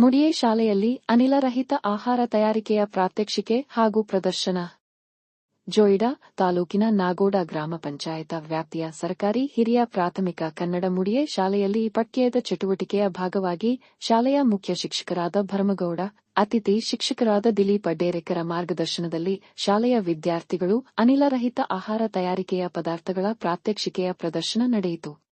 ಮುಡಿಯೇ ಶಾಲೆಯಲ್ಲಿ ಅನಿಲರಹಿತ ಆಹಾರ ತಯಾರಿಕೆಯ ಪ್ರಾತ್ಯಕ್ಷಿಕೆ ಹಾಗೂ ಪ್ರದರ್ಶನ. ಜೋಯಿಡಾ ತಾಲೂಕಿನ ನಾಗೋಡ ಗ್ರಾಮ ಪಂಚಾಯತ ವ್ಯಾಪ್ತಿಯ ಸರ್ಕಾರಿ ಹಿರಿಯ ಪ್ರಾಥಮಿಕ ಕನ್ನಡ ಮುಡಿಯೇ ಶಾಲೆಯಲ್ಲಿ ಪಠ್ಯದ ಚಟುವಟಿಕೆಯ ಭಾಗವಾಗಿ ಶಾಲೆಯ ಮುಖ್ಯ ಶಿಕ್ಷಕರಾದ ಭರಮಗೌಡ, ಅತಿಥಿ ಶಿಕ್ಷಕರಾದ ದಿಲೀಪ್ ಡೇರೆಕರ ಮಾರ್ಗದರ್ಶನದಲ್ಲಿ ಶಾಲೆಯ ವಿದ್ಯಾರ್ಥಿಗಳು ಅನಿಲರಹಿತ ಆಹಾರ ತಯಾರಿಕೆಯ ಪದಾರ್ಥಗಳ ಪ್ರಾತ್ಯಕ್ಷಿಕೆಯ ಪ್ರದರ್ಶನ ನಡೆಯಿತು.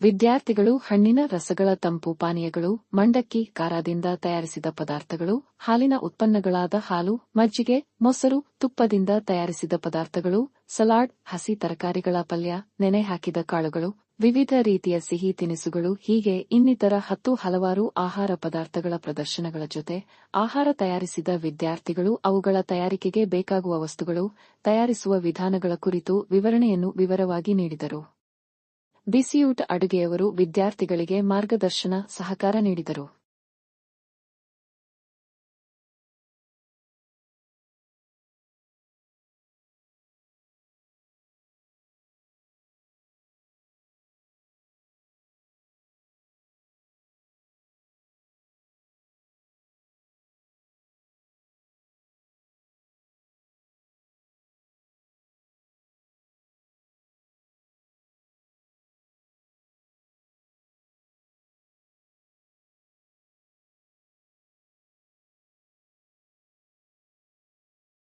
ವಿದ್ಯಾರ್ಥಿಗಳು ಹಣ್ಣಿನ ರಸಗಳ ತಂಪು ಪಾನೀಯಗಳು, ಮಂಡಕ್ಕಿ, ಖಾರದಿಂದ ತಯಾರಿಸಿದ ಪದಾರ್ಥಗಳು, ಹಾಲಿನ ಉತ್ಪನ್ನಗಳಾದ ಹಾಲು, ಮಜ್ಜಿಗೆ, ಮೊಸರು, ತುಪ್ಪದಿಂದ ತಯಾರಿಸಿದ ಪದಾರ್ಥಗಳು, ಸಲಾಡ್, ಹಸಿ ತರಕಾರಿಗಳ ಪಲ್ಯ, ನೆನೆ ಹಾಕಿದ ಕಾಳುಗಳು, ವಿವಿಧ ರೀತಿಯ ಸಿಹಿ ತಿನಿಸುಗಳು, ಹೀಗೆ ಇನ್ನಿತರ ಹತ್ತು ಹಲವಾರು ಆಹಾರ ಪದಾರ್ಥಗಳ ಪ್ರದರ್ಶನಗಳ ಜೊತೆ ಆಹಾರ ತಯಾರಿಸಿದ ವಿದ್ಯಾರ್ಥಿಗಳು ಅವುಗಳ ತಯಾರಿಕೆಗೆ ಬೇಕಾಗುವ ವಸ್ತುಗಳು ತಯಾರಿಸುವ ವಿಧಾನಗಳ ಕುರಿತು ವಿವರಣೆಯನ್ನು ವಿವರವಾಗಿ ನೀಡಿದರು. ಬಿಸಿಯೂಟ ಅಡುಗೆಯವರು ವಿದ್ಯಾರ್ಥಿಗಳಿಗೆ ಮಾರ್ಗದರ್ಶನ ಸಹಕಾರ ನೀಡಿದರು.